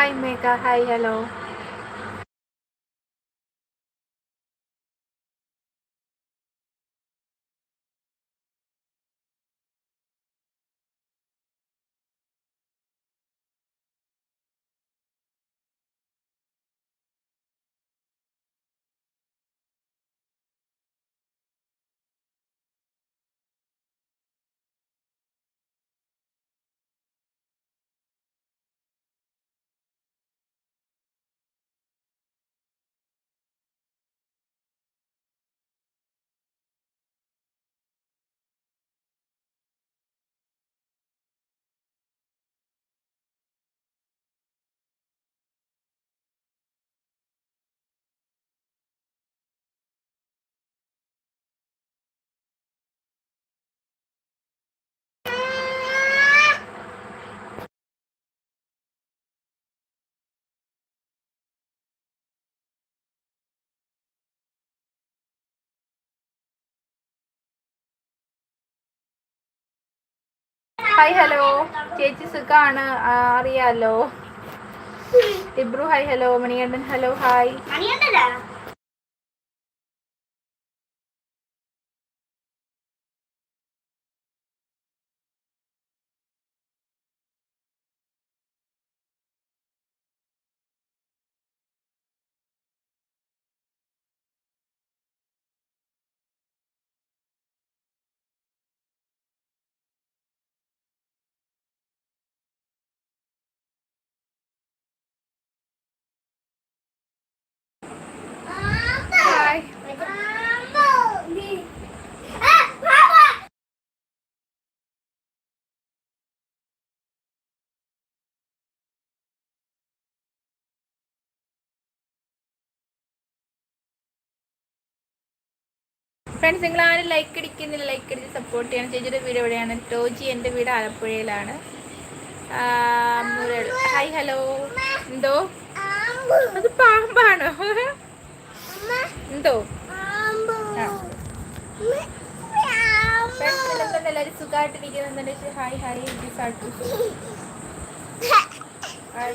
Hi Megha hi hello hi hello ചേച്ചി സുഖാണ്. അറിയാലോ. Ibru hi hello Manikandan hello hi friends നിങ്ങൾ ആരും ലൈക്ക് അടിക്കുന്നില്ല ലൈക്ക് അടിച്ച് സപ്പോർട്ട് ചെയ്യണം. ചേച്ചിയുടെ വീട് എവിടെയാണ്? ടോജി എന്റെ വീട് ആലപ്പുഴയിലാണ്. ഹായ് ഹലോ എന്തോ? അത് പാമ്പാണോ? എന്തോ? എല്ലാവരും സുഖമായിട്ടിരിക്കുന്നുണ്ട് ഹായ് ഹായ് ഹായ്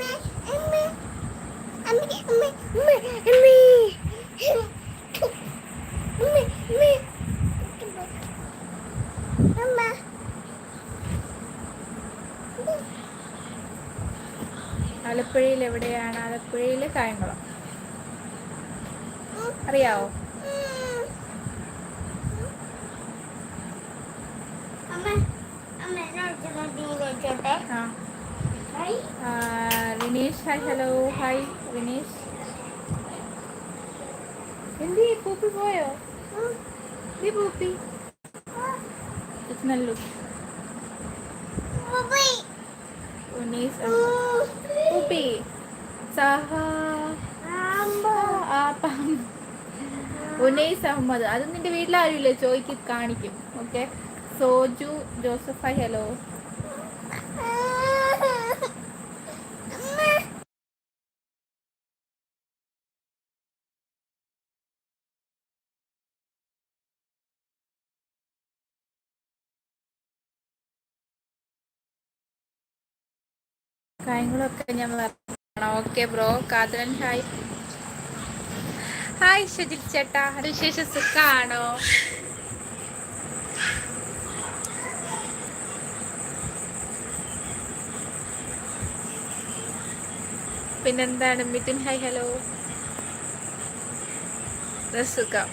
ആലപ്പുഴയിൽ എവിടെയാണ്? ആലപ്പുഴയിൽ കായംകുളം. അറിയാവോ? Vineesh hi hello hi Vineesh. എന്തി പൂപ്പി പോയോ? നീ പൂപ്പി നല്ലു ഉനീസ് പൂപ്പി സഹ ഉനൈസ് അഹമ്മദ് അത് നിന്റെ വീട്ടിലാരുമില്ലേ ചോയ്ക്ക് കാണിക്കും ഓക്കെ സോജു ജോസഫ് ഹലോ കാര്യങ്ങളൊക്കെ ഞാൻ പറഞ്ഞു okay bro Kadhalan hi hi Shajil ചേട്ടാ. വിശേഷ? സുഖാണോ? പിന്നെന്താണ്? മിഥുൻ ഹായ് ഹലോ സുഖം?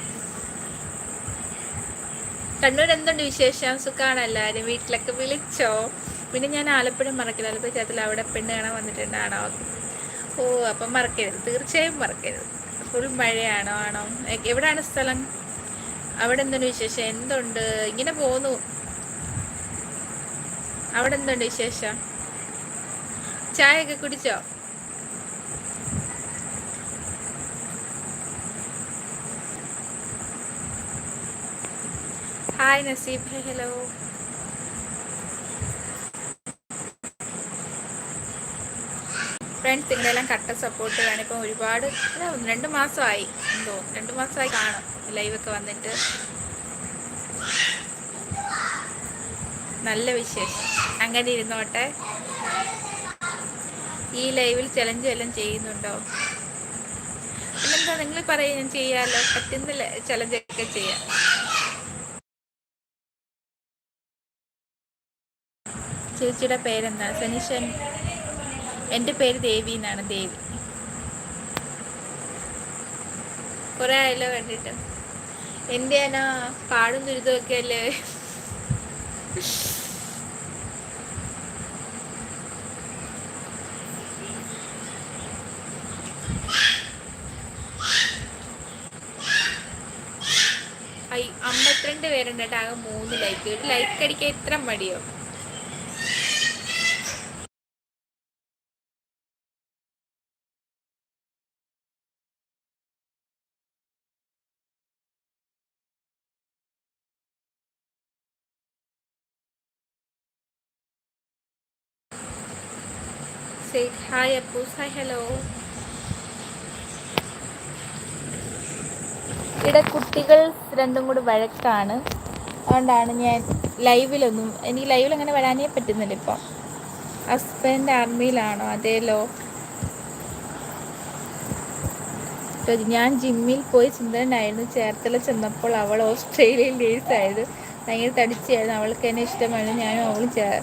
കണ്ണൂർ എന്തുണ്ട് വിശേഷം? സുഖാണ് എല്ലാവരും വീട്ടിലൊക്കെ വിളിച്ചോ? പിന്നെ ഞാൻ ആലപ്പുഴ മറക്കില്ല. ആലപ്പുഴ ചേർത്തിൽ അവിടെ പെണ്ണ് കാണാൻ വന്നിട്ടുണ്ട് വന്നിട്ടുണ്ടാണോ? ഓ അപ്പം മറക്കരുത്. തീർച്ചയായും മറക്കരുത്. ഫുൾ മഴയാണോ ആണോ? എവിടെയാണ് സ്ഥലം? അവിടെ എന്തുണ്ട് വിശേഷം? എന്തുണ്ട്? ഇങ്ങനെ പോന്നു. അവിടെ എന്തുണ്ട് വിശേഷം? ചായയൊക്കെ കുടിച്ചോ? ഹായ് നസീബ്. ഹലോ. ഫ്രണ്ട്സ് നിങ്ങളെല്ലാം കട്ട സപ്പോർട്ട് വേണം ഇപ്പം ഒരുപാട് രണ്ട് മാസമായി. എന്തോ രണ്ട് മാസമായി കാണും. ലൈവൊക്കെ വന്നിട്ട്. നല്ല വിശേഷം. അങ്ങനെ ഇരുന്നോട്ടെ. ഈ ലൈവിൽ ചലഞ്ച് എല്ലാം ചെയ്യുന്നുണ്ടോ? പിന്നെന്താ നിങ്ങൾ പറയും ഞാൻ ചെയ്യാലോ? പറ്റുന്ന ചലഞ്ച് ഒക്കെ ചെയ്യാം. ചേച്ചിയുടെ പേരെന്താ? സനീഷൻ എന്റെ പേര് ദേവി എന്നാണ് ദേവി. കുറെ ആയല്ലോ കണ്ടിട്ട്. എന്റെ ആനാ പാടും ദുരിതമൊക്കെ അല്ലേ? അമ്പത്തിരണ്ട് പേരുണ്ട് കേട്ടോ ആകെ മൂന്ന് ലൈക്ക് ഒരു ലൈക്ക് അടിക്കാൻ ഇത്ര മടിയോ? Say hi Appus. Hi, hello. ഇവിടെ കുട്ടികൾ രണ്ടും കൂടി വഴക്കാണ്. അതുകൊണ്ടാണ് ഞാൻ ലൈവിലൊന്നും എനിക്ക് ലൈവിൽ അങ്ങനെ വരാനേ പറ്റുന്നില്ല ഇപ്പം. ഹസ്ബൻഡ് ആർമിയിലാണോ അതേലോ. ഞാൻ ജിമ്മിൽ പോയി ചിന്തനായിരുന്നു ചേർത്തല ചെന്നപ്പോൾ അവൾ ഓസ്ട്രേലിയയിൽ നേഴ്സായത് ഭയങ്കര തടിച്ചായിരുന്നു. അവൾക്ക് എന്നെ ഇഷ്ടമായിരുന്നു. ഞാനും അവളും ചേർ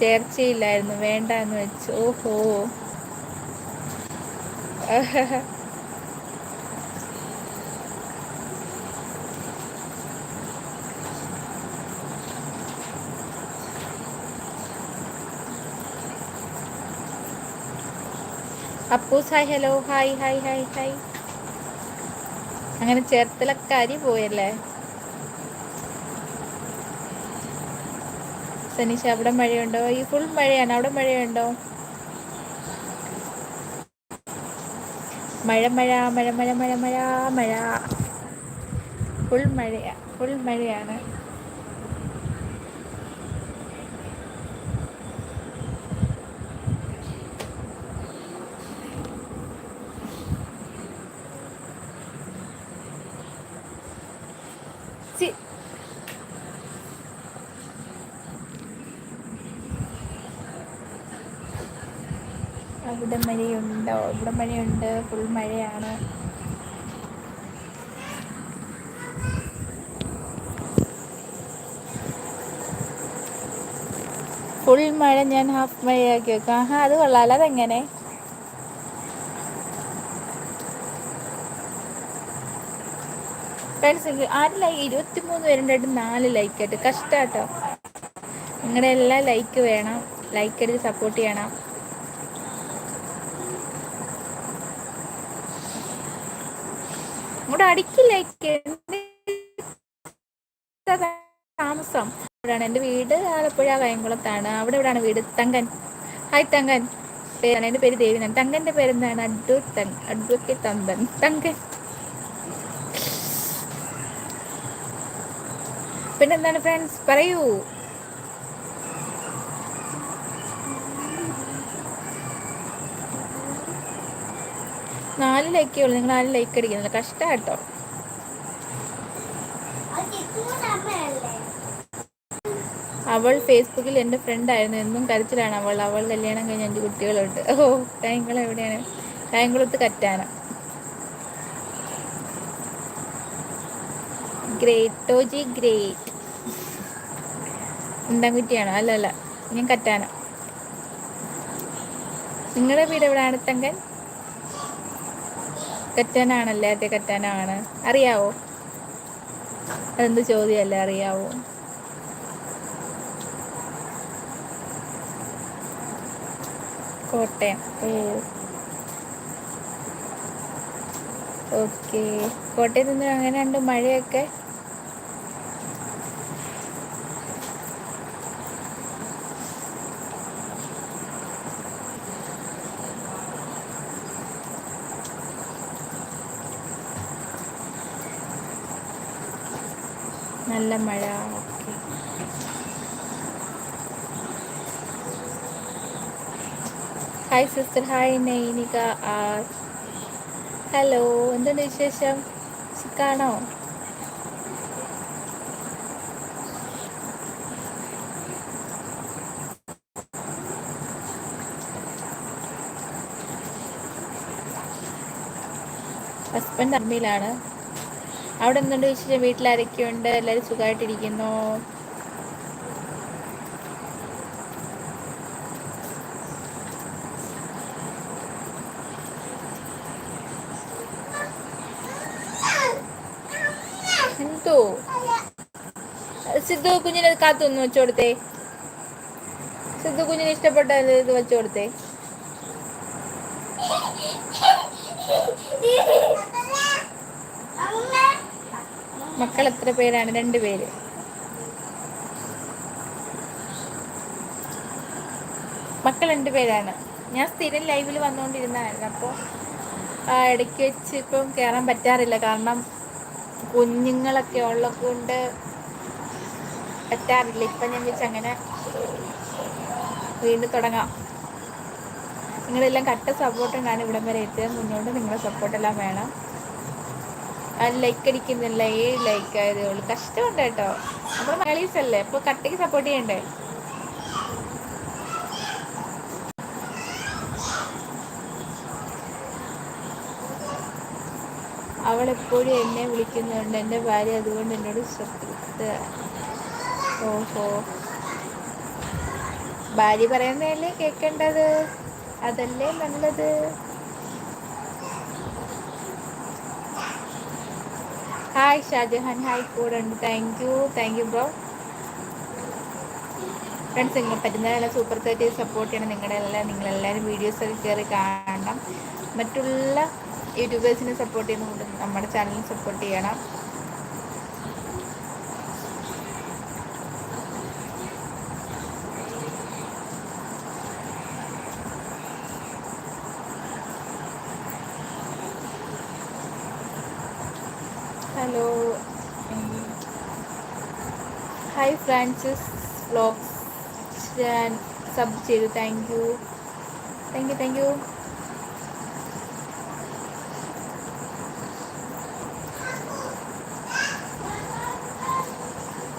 ചേർച്ചയില്ലായിരുന്നു. വേണ്ട എന്ന് വെച്ചു. ഓഹോ. Appoos hi hello. Hi hi hi hi. അങ്ങനെ ചേർത്തലക്കാരി പോയല്ലേ? സനീഷ അവിടെ മഴയുണ്ടോ? ഈ ഫുൾ മഴയാണ്. അവിടെ മഴയുണ്ടോ? മഴ മഴ മഴ മഴ മഴ മഴ മഴ. ഫുൾ മഴയാ. ഫുൾ മഴയാണ്. അവിടെ മഴയുണ്ടോ ഇവിടെ മഴയുണ്ട് ഫുൾ മഴയാണ്. ഫുൾ മഴ ഞാൻ ഹാഫ് മഴയാക്കി വെക്കാം. ആഹാ അത് കൊള്ളാലോ അതെങ്ങനെ? ഫ്രണ്ട്സ് ആര് ലൈക്ക് ഇരുപത്തി മൂന്ന് പേരുണ്ടായിട്ട് നാല് ലൈക്ക് ആയിട്ട്. കഷ്ടാട്ടോ നിങ്ങളുടെ എല്ലാ ലൈക്ക് വേണം. ലൈക്ക് അടിച്ച് സപ്പോർട്ട് ചെയ്യണം. അങ്ങോട്ട് അടുക്കിലേക്ക് താമസം. അവിടെയാണ് എന്റെ വീട്. ആലപ്പുഴ കായംകുളത്താണ് അവിടെ ഇവിടെയാണ് വീട്. തങ്കൻ. ഹായ് തങ്കൻ. പേരാണ്. എന്റെ പേര് ദേവിനാണ് തങ്കന്റെ പേരെന്താണ്? അഡ്വ തങ് അഡ്വക്കേറ്റ് തന്തൻ തങ്കൻ. പിന്നെന്താണ് ഫ്രണ്ട്സ് പറയൂ. നാല് ലൈക്കേ ഉള്ളൂ. നിങ്ങൾ നാല് ലൈക്ക് അടിക്കുന്നില്ല കഷ്ടം കേട്ടോ അവൾ ഫേസ്ബുക്കിൽ എന്റെ ഫ്രണ്ടായിരുന്നു എന്നും കരച്ചിലാണ് അവൾ. അവൾ കല്യാണം കഴിഞ്ഞ അഞ്ച് കുട്ടികളുണ്ട്. ഓ കായംകുളം എവിടെയാണ്? കായംകുളത്ത് കറ്റാന. ഗ്രേറ്റ് ടോജി ഗ്രേറ്റ് കുറ്റിയാണോ അല്ല അല്ല. ഞാൻ കറ്റാന. നിങ്ങളുടെ വീട് എവിടെയാണ് തങ്കൻ? കറ്റാനാണല്ലേ അതെ കറ്റാനാണ് അറിയാവോ? അതെന്ത് ചോദ്യമല്ലേ? അറിയാവോ? കോട്ടയം ഓ. ഓക്കെ. കോട്ടയത്ത് നിന്ന് അങ്ങനെയുണ്ട് മഴയൊക്കെ നല്ല മഴ. Hi sister hi Nainika R. Hello എന്തുണ്ട് വിശേഷം? സുഖാണോ? ഹസ്ബൻഡ് അമ്മയിലാണ് അവിടെ എന്തുണ്ട് വിശേഷം? വീട്ടിലാരൊക്കെയുണ്ട്? എല്ലാവരും സുഖമായിട്ടിരിക്കുന്നു എന്തോ? സിദ്ധു കുഞ്ഞിനെ കാത്തൊന്ന് വെച്ചു കൊടുത്തേ. സിദ്ധു കുഞ്ഞിന് ഇഷ്ടപ്പെട്ട ഇത് വെച്ചു കൊടുത്തേ. മക്കൾ എത്ര പേരാണ്? രണ്ട് പേര്. മക്കൾ രണ്ടു പേരാണ്. ഞാൻ സ്ഥിരം ലൈവിൽ വന്നുകൊണ്ടിരുന്നതായിരുന്നു. അപ്പോൾ ഇടയ്ക്ക് വെച്ച് ഇപ്പം കയറാൻ പറ്റാറില്ല. കാരണം കുഞ്ഞുങ്ങളൊക്കെ ഉള്ളത് കൊണ്ട് പറ്റാറില്ല. ഇപ്പം ഞാൻ വെച്ച് അങ്ങനെ വീണ്ടും തുടങ്ങാം. നിങ്ങളെല്ലാം കട്ട സപ്പോർട്ടുണ്ടാണ് ഇവിടം വരെ എത്തിയത് മുന്നോട്ട് നിങ്ങളുടെ സപ്പോർട്ടെല്ലാം വേണം. ലൈക്ക് അടിക്കുന്നില്ല. ഏഴ് ലൈക്ക് ആയതേ ഉള്ളൂ. കഷ്ടമുണ്ട് കേട്ടോ. നമ്മൾ മലയാളീസ് അല്ലേ? അപ്പോൾ കട്ടയ്ക്ക് സപ്പോർട്ട് ചെയ്യണ്ടേ? അവൾ എപ്പോഴും എന്നെ വിളിക്കുന്നുണ്ട്. എന്റെ ഭാര്യ അതുകൊണ്ട് എന്നോട് ശ്രദ്ധ ഓഹോ. ഭാര്യ പറയുന്നതല്ലേ കേൾക്കേണ്ടത് അതല്ലേ നല്ലത്? ഹായ് ഷാജഹാൻ ഹായ് കൂടെ ഉണ്ട് thank you thank you bro friends നിങ്ങൾ പറ്റുന്നതല്ല സൂപ്പർ തേർട്ടി സപ്പോർട്ട് ചെയ്യണം. നിങ്ങളുടെ എല്ലാം നിങ്ങളെല്ലാവരും വീഡിയോസൊക്കെ കയറി കാണണം. മറ്റുള്ള യൂട്യൂബേഴ്സിനെ സപ്പോർട്ട് ചെയ്യുന്നുണ്ട് നമ്മുടെ ചാനലിനെ സപ്പോർട്ട് ചെയ്യണം. ഹലോ. ഹായ് ഫ്രാൻസിസ് വ്ലോഗ്സ് ഞാൻ സബ് ചെയ്തു. Thank you thank you thank you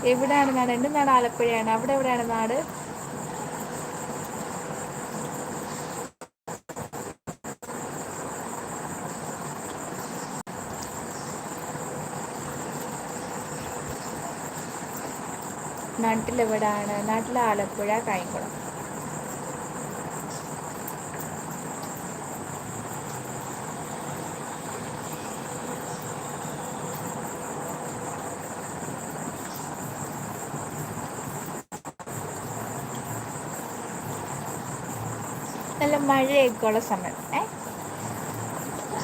എവിടെയാണ് നാട്? എന്റെ നാട് ആലപ്പുഴയാണ്. അവിടെ എവിടെയാണ് നാട്? നാട്ടിലെവിടാണ്? നാട്ടിൽ ആലപ്പുഴ കായംകുളം. നല്ല മഴയൊക്കെ ഉള്ള സമയം. ഏ?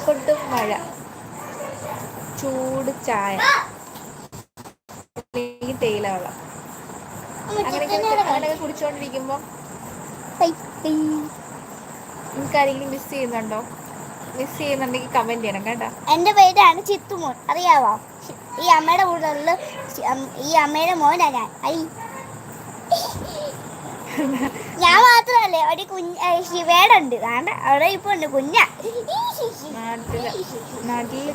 കൊടും മഴ. ചൂട് ചായ. തേയില വെള്ളം. അങ്ങനെയൊക്കെ അങ്ങനെയൊക്കെ കുടിച്ചുകൊണ്ടിരിക്കുമ്പോൾ നിങ്ങൾക്ക് ആരെങ്കിലും മിസ് ചെയ്യുന്നുണ്ടോ? മിസ് ചെയ്യുന്നുണ്ടെങ്കിൽ കമന്റ് ചെയ്യണം കേട്ടോ. എന്റെ പേരാണ് ചിത്തുമോൻ. അറിയാവോ? ഈ അമ്മയുടെ കൂടുതലുള്ള ഈ അമ്മയുടെ മോനാ ഞാൻ. ഐ. ഞാൻ മാത്രമല്ലേ ഒരു കുഞ്ഞ് ശിവേടുണ്ട് വേണ്ട അവിടെ ഇപ്പൊ ഉണ്ട് കുഞ്ഞ. നാട്ടിൽ നാട്ടിൽ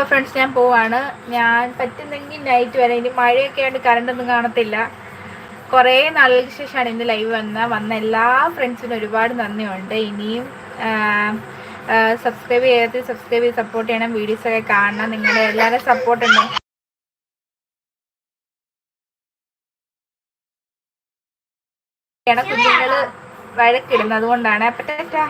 കായംകുളം ഫ്രണ്ട്സ് ഞാൻ പോവാണ്. ഞാൻ പറ്റുന്നെങ്കിൽ നൈറ്റ് വരെ. ഇനി മഴയൊക്കെ ആയിട്ട് കറണ്ടൊന്നും കാണത്തില്ല. കുറേ നാളുകൾക്ക് ശേഷമാണ് ഇന്ന് ലൈവ് വന്ന വന്ന എല്ലാ ഫ്രണ്ട്സിനും ഒരുപാട് നന്ദിയുണ്ട്. ഇനിയും സബ്സ്ക്രൈബ് ചെയ്യാത്ത സബ്സ്ക്രൈബ് ചെയ്ത് സപ്പോർട്ട് ചെയ്യണം. വീഡിയോസൊക്കെ കാണണം. നിങ്ങളുടെ എല്ലാവരും സപ്പോർട്ട് ഉണ്ട്. കുഞ്ഞുങ്ങൾ വഴക്കിടുന്നത് ടാറ്റാ.